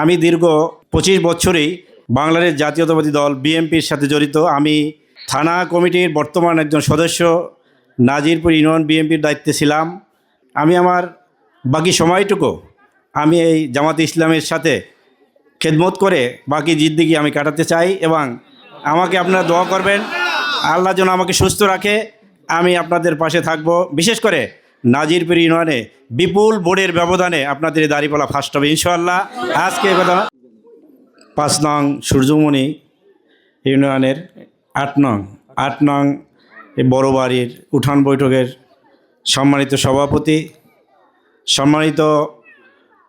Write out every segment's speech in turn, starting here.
আমি দীর্ঘ পঁচিশ বছরই বাংলাদেশ জাতীয়তাবাদী দল বিএনপির সাথে জড়িত। আমি থানা কমিটির বর্তমান একজন সদস্য, নাজিরপুর ইউনিয়ন বিএনপির দায়িত্বে ছিলাম। আমি আমার বাকি সময়টুকু আমি এই জামাত ইসলামের সাথে খেদমত করে বাকি জিদ্দিগি আমি কাটাতে চাই এবং আমাকে আপনারা দোয়া করবেন। আল্লাহ যেন আমাকে সুস্থ রাখে। আমি আপনাদের পাশে থাকব। বিশেষ করে নাজিরপুর ইউনিয়নে বিপুল বোর্ডের ব্যবধানে আপনাদের দাঁড়িপালা ফার্স্ট হবে, ইনশাআল্লাহ। আজকে কথা পাঁচ নং সূর্যমণি ইউনিয়নের আট নং আট নং বড় বাড়ির উঠান বৈঠকের সম্মানিত সভাপতি, সম্মানিত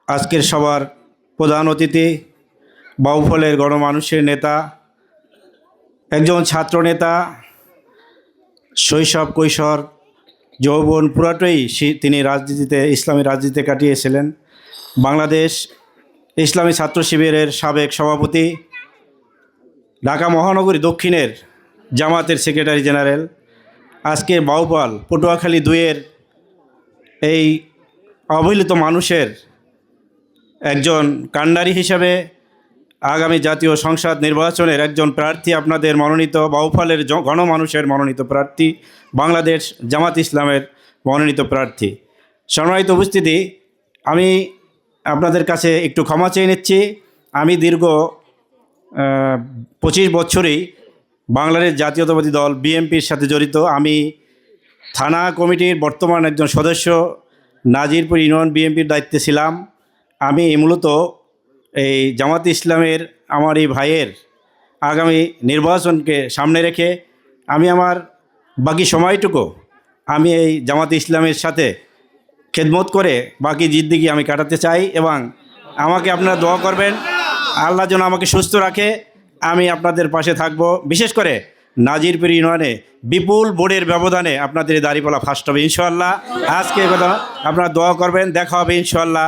আজকের সবার প্রধান অতিথি, বাউফলের গণমানুষের নেতা, একজন ছাত্র নেতা, শৈশব কৈশোর যৌবন পুরাটাই তিনি রাজনীতিতে, ইসলামী রাজনীতিতে কাটিয়েছিলেন। বাংলাদেশ ইসলামী ছাত্র শিবিরের সাবেক সভাপতি, ঢাকা মহানগরী দক্ষিণের জামাতের সেক্রেটারি জেনারেল আজকে বাউপাল, পটুয়াখালী দুয়ের এই অবহেলিত মানুষের একজন কান্ডারি হিসাবে আগামী জাতীয় সংসদ নির্বাচনের একজন প্রার্থী আপনাদের মনোনীত বাউফলের গণমানুষের মনোনীত প্রার্থী, বাংলাদেশ জামাত ইসলামের মনোনীত প্রার্থী। সম্মানিত উপস্থিতি, আমি আপনাদের কাছে একটু ক্ষমা চেয়ে নিচ্ছি। আমি দীর্ঘ পঁচিশ বছরই বাংলাদেশ জাতীয়তাবাদী দল বিএনপির সাথে জড়িত। আমি থানা কমিটির বর্তমান একজন সদস্য, নাজিরপুর ইউনিয়ন বিএনপির দায়িত্বে ছিলাম। আমি মূলত এই জামাত ইসলামের আমার এই ভাইয়ের আগামী নির্বাচনকে সামনে রেখে আমি আমার বাকি সময়টুকু আমি এই জামাত ইসলামের সাথে খেদমত করে বাকি জিদ্দিগি আমি কাটাতে চাই এবং আমাকে আপনারা দোয়া করবেন, আল্লাহ যেন আমাকে সুস্থ রাখে। আমি আপনাদের পাশে থাকব। বিশেষ করে নাজিরপুর ইউনিয়নে বিপুল বোর্ডের ব্যবধানে আপনাদের দাঁড়িপালা ফার্স্ট হবে ইনশাল্লাহ আজকে কথা আপনারা দোয়া করবেন, দেখা হবে ইনশাল্লাহ